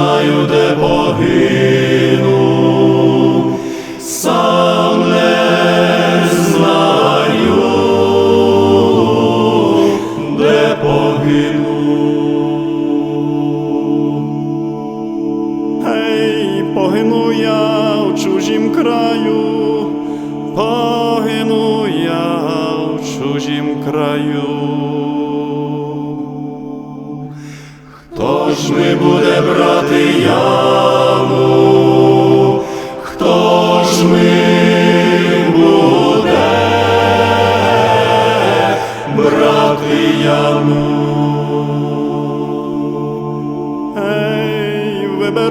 знаю, де погину,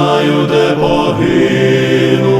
знаю, де погину,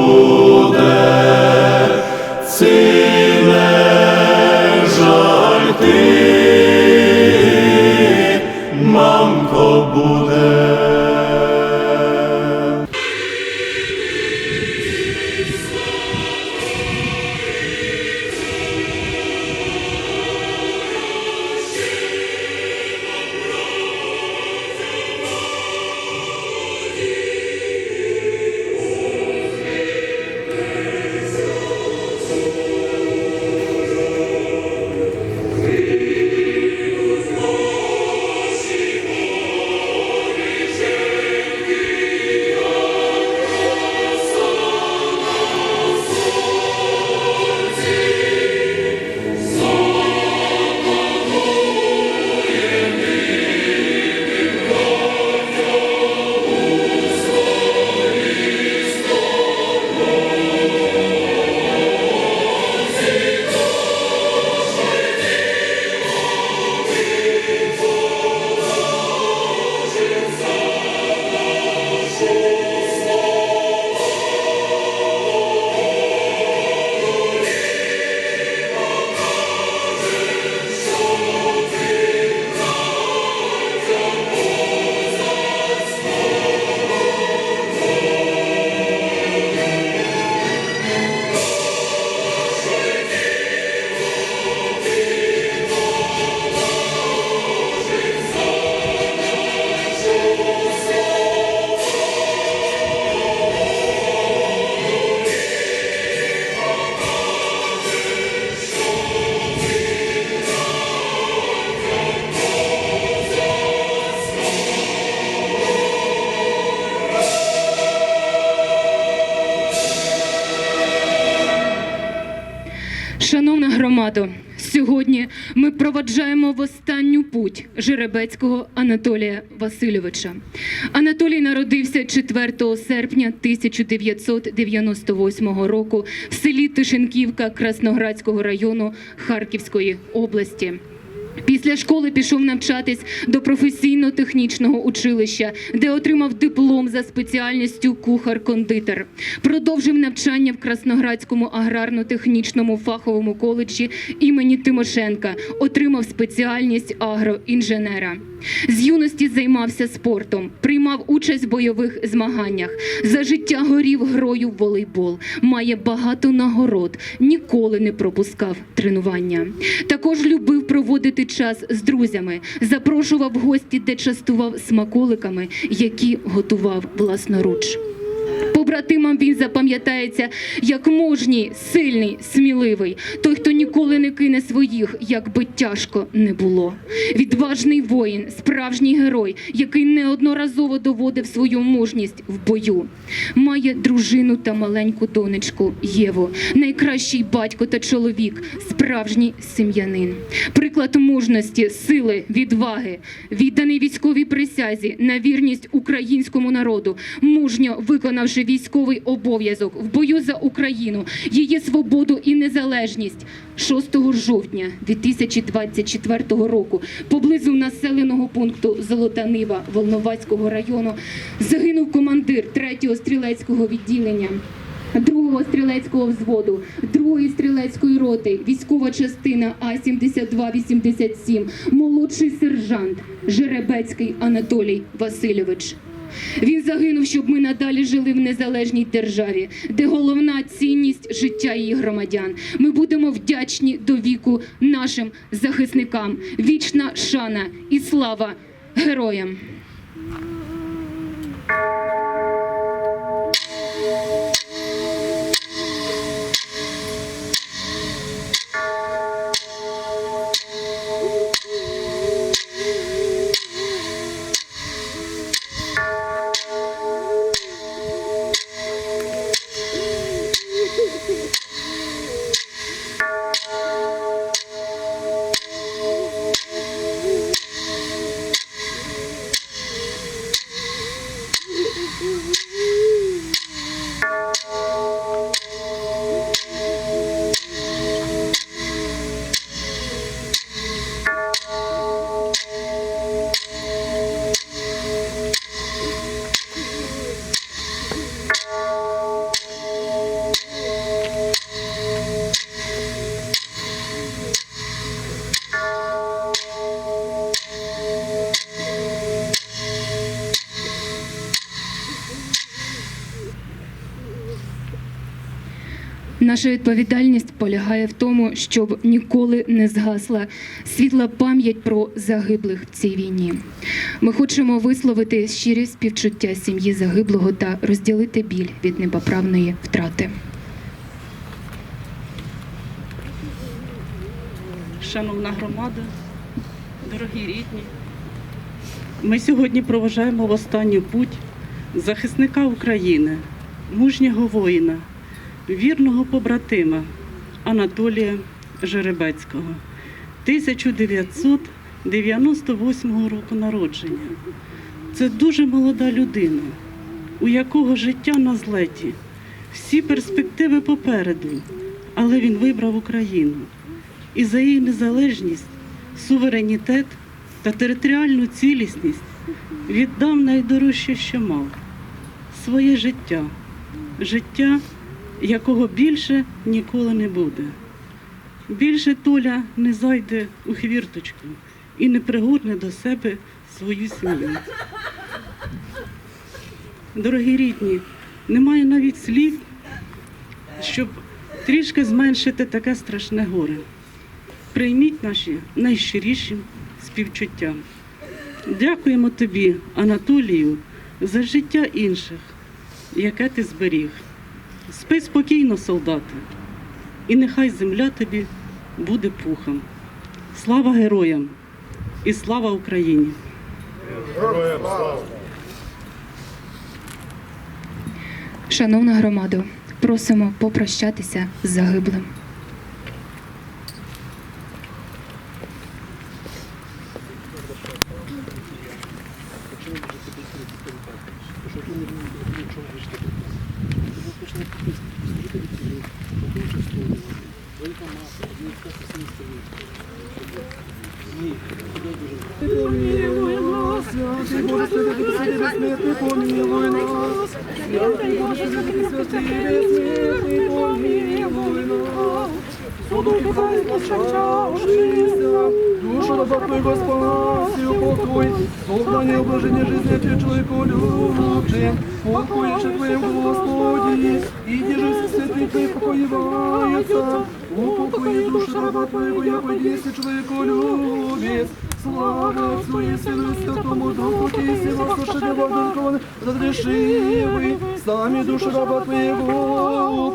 Жеребецького Анатолія Васильовича. Анатолій народився 4 серпня 1998 року в селі Тишенківка Красноградського району Харківської області. Після школи пішов навчатись до професійно-технічного училища, де отримав диплом за спеціальністю кухар-кондитер. Продовжив навчання в Красноградському аграрно-технічному фаховому коледжі імені Тимошенка. Отримав спеціальність агроінженера. З юності займався спортом, приймав участь в бойових змаганнях. За життя горів грою в волейбол. Має багато нагород, ніколи не пропускав тренування. Також любив проводити час з друзями, запрошував гості, де частував смаколиками, які готував власноруч. Побратимам він запам'ятається як мужній, сильний, сміливий, той, хто ніколи не кине своїх, як би тяжко не було. Відважний воїн, справжній герой, який неодноразово доводив свою мужність в бою. Має дружину та маленьку донечку Єву, найкращий батько та чоловік, справжній сім'янин. Приклад мужності, сили, відваги, відданий військовій присязі на вірність українському народу, мужньо виконавши військовий обов'язок в бою за Україну, її свободу і незалежність. 6 жовтня 2024 року поблизу населеного пункту Золота Нива Волновацького району загинув командир 3-го стрілецького відділення другого стрілецького взводу, другої стрілецької роти, військова частина А 7287 молодший сержант Жеребецький Анатолій Васильович. Він загинув, щоб ми надалі жили в незалежній державі, де головна цінність життя її громадян. Ми будемо вдячні до віку нашим захисникам. Вічна шана і слава героям! Наша відповідальність полягає в тому, щоб ніколи не згасла світла пам'ять про загиблих в цій війні. Ми хочемо висловити щирі співчуття сім'ї загиблого та розділити біль від непоправної втрати. Шановна громада, дорогі рідні, ми сьогодні проважаємо в останню путь захисника України, мужнього воїна, вірного побратима Анатолія Жеребецького, 1998 року народження. Це дуже молода людина, у якого життя на злеті, всі перспективи попереду, але він вибрав Україну. І за її незалежність, суверенітет та територіальну цілісність віддав найдорожче, що мав своє життя, життя, якого більше ніколи не буде. Більше Толя не зайде у хвірточку і не пригорне до себе свою сім'ю. Дорогі рідні, немає навіть слів, щоб трішки зменшити таке страшне горе. Прийміть наші найщиріші співчуття. Дякуємо тобі, Анатолію, за життя інших, яке ти зберіг. Спи спокійно, солдати, і нехай земля тобі буде пухом. Слава героям і слава Україні! Героям слава! Шановна громадо, просимо попрощатися з загиблим. Помилуй нас, святий Боже, святий безсмертний, помилуй нас. Святий Боже, святий безсмертний, помилуй нас. Суду кидай почавшися, душу раба Твоего спаси, упокой, создание обложения жизни Ты человеку любим, покоишь Твоем Господи, и держи все святые Твои покоевается, упокой душу раба Твоего, я если человеку любит, Слава Отцу и Сыну и Святому Духу, Ти сила слушания Бога разреши вы, сами душу раба Твоего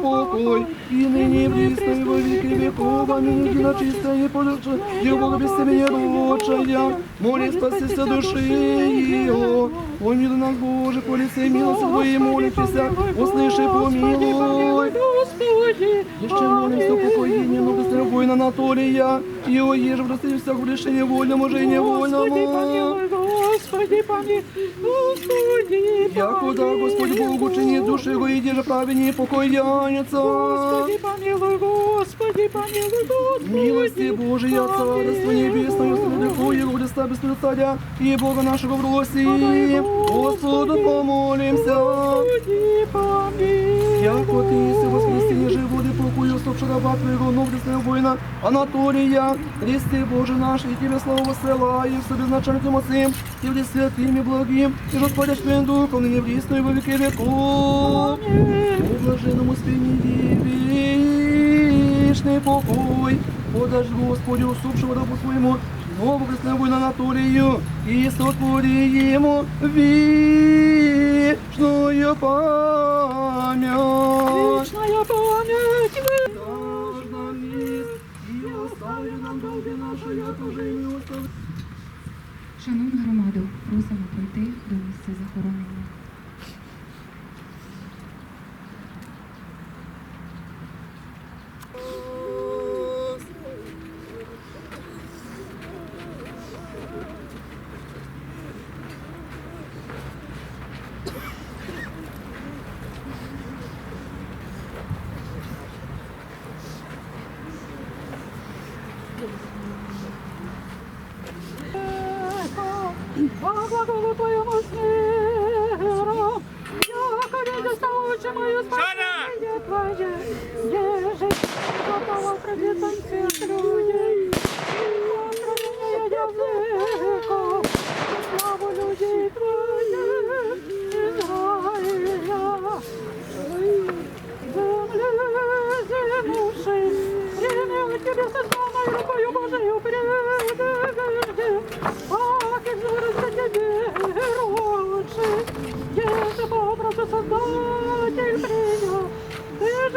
упокой, и ныне и близко и во веки веков, аминь, едино чистая и подушая, и Бога без семени ручая, моли спасися души его, помилуй нас, Боже, по лице милости Твоей молимся, услыши, помилуй. Еще молимся о покоении, но быстрее воина Анатолия, и о еже в России всех грешения вольному, же и невольному. Господи, помилуй, Господи, Якуда, Господи Богу, чини души его, и еже праведнее покоянится. Господи, помилуй, Господи, помилуй, Господи. Милости Божия, Царство Небесное, Его Христа, Царя, и Бога нашего в Господу помолимся. Господи, помилуй. Яко ти єси воскресіння живоди покою, усопши раба твоєго, новдесного воїна Анатолія, Христе Боже наш, і Тебе славу висилаю, собі значальним оцим, і в святим і благим, і Господь Твоїм Духом, нині врісно і во віки веков. У блаженному спині вічний покой, подаж Господі усопшого рабу своєму, нову кресне воїна Анатолію, і сотворіємо вічною пам'ять. Вечная память Даж нам міст, і остави нам долги наші, як уже і ми оставили. Шановна громаду, просимо пройти до місця захоронення. По смиру, яко видишься очи мои спасение Твое, еже готова пред лицом людей, людей, и я языков,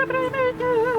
Tchau, tchau.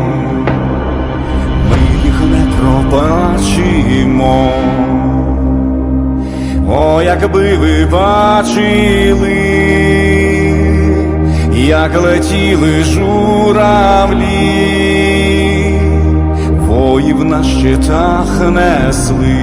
пробачимо. О, якби ви бачили, як летіли журавлі, воїв на щитах несли.